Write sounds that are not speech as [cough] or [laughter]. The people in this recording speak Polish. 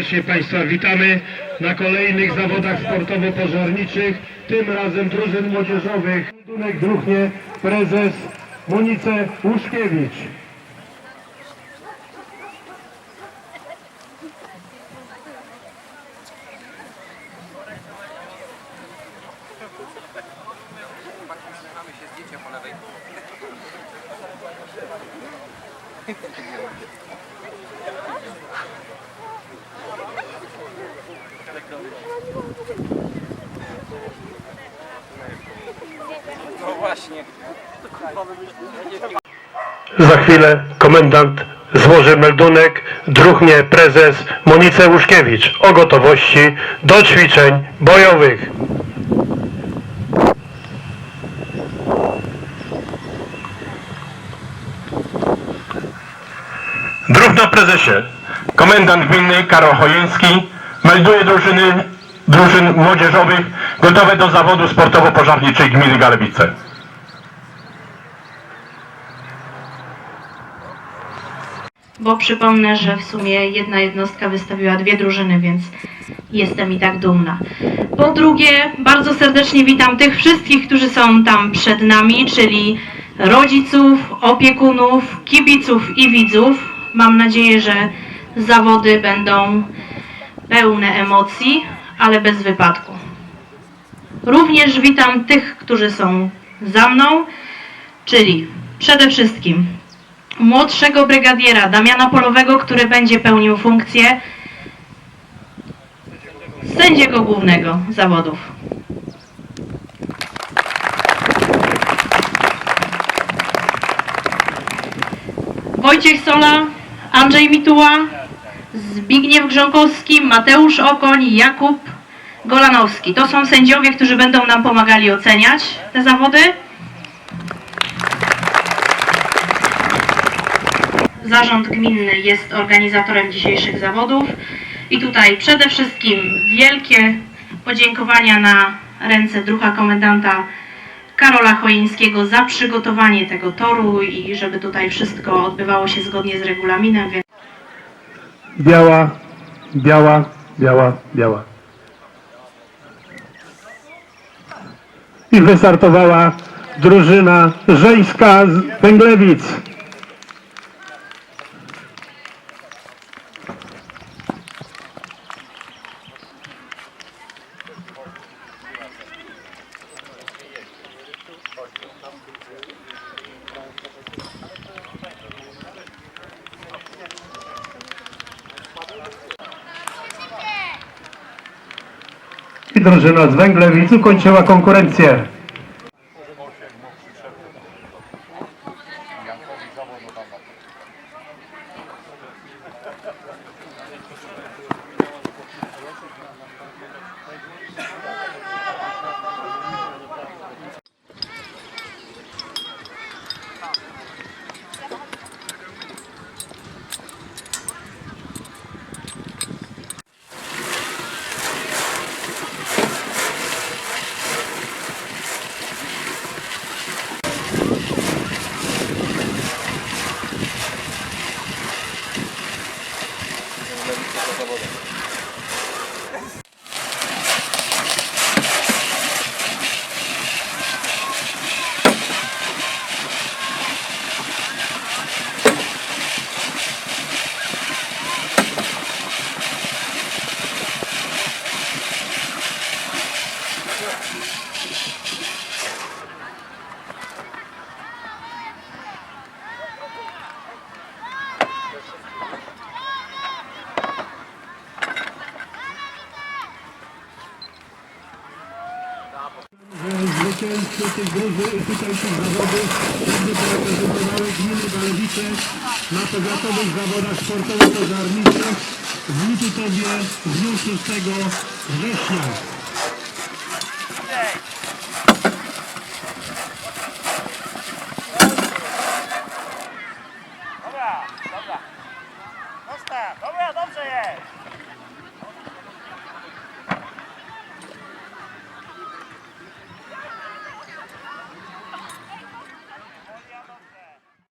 Serdecznie Państwa witamy na kolejnych zawodach sportowo-pożarniczych, tym razem drużyn młodzieżowych. Dunek Druhnie, prezes Monice Łuszkiewicz. Mamy [laughs] się Za chwilę komendant złoży meldunek, druhnie prezes Monice Łuszkiewicz o gotowości do ćwiczeń bojowych. Druhna prezesie, komendant gminny Karol Chojęcki melduje drużyny drużyn młodzieżowych gotowe do zawodu sportowo-pożarniczej gminy Galebice. bo przypomnę, że w sumie jedna jednostka wystawiła dwie drużyny, więc jestem i tak dumna. Po drugie, bardzo serdecznie witam tych wszystkich, którzy są tam przed nami, czyli rodziców, opiekunów, kibiców i widzów. Mam nadzieję, że zawody będą pełne emocji, ale bez wypadku. Również witam tych, którzy są za mną, czyli przede wszystkim młodszego brygadiera Damiana Polowego, który będzie pełnił funkcję sędziego głównego zawodów. Wojciech Sola, Andrzej Mituła, Zbigniew Grząkowski, Mateusz Okoń, Jakub Golanowski. To są sędziowie, którzy będą nam pomagali oceniać te zawody. Zarząd Gminny jest organizatorem dzisiejszych zawodów i tutaj przede wszystkim wielkie podziękowania na ręce druha komendanta Karola Chojeńskiego za przygotowanie tego toru i żeby tutaj wszystko odbywało się zgodnie z regulaminem. Biała, biała, biała, biała. I wystartowała drużyna żeńska z Węglewic. Drużyna z Węglewic ukończyła konkurencję. Zwycięzcy tych drużyn, tutejszych zawodów będą reprezentowały gminy Galewice na powiatowych zawodach sportowo-pożarniczych. W Liputowie w dniu 6 września.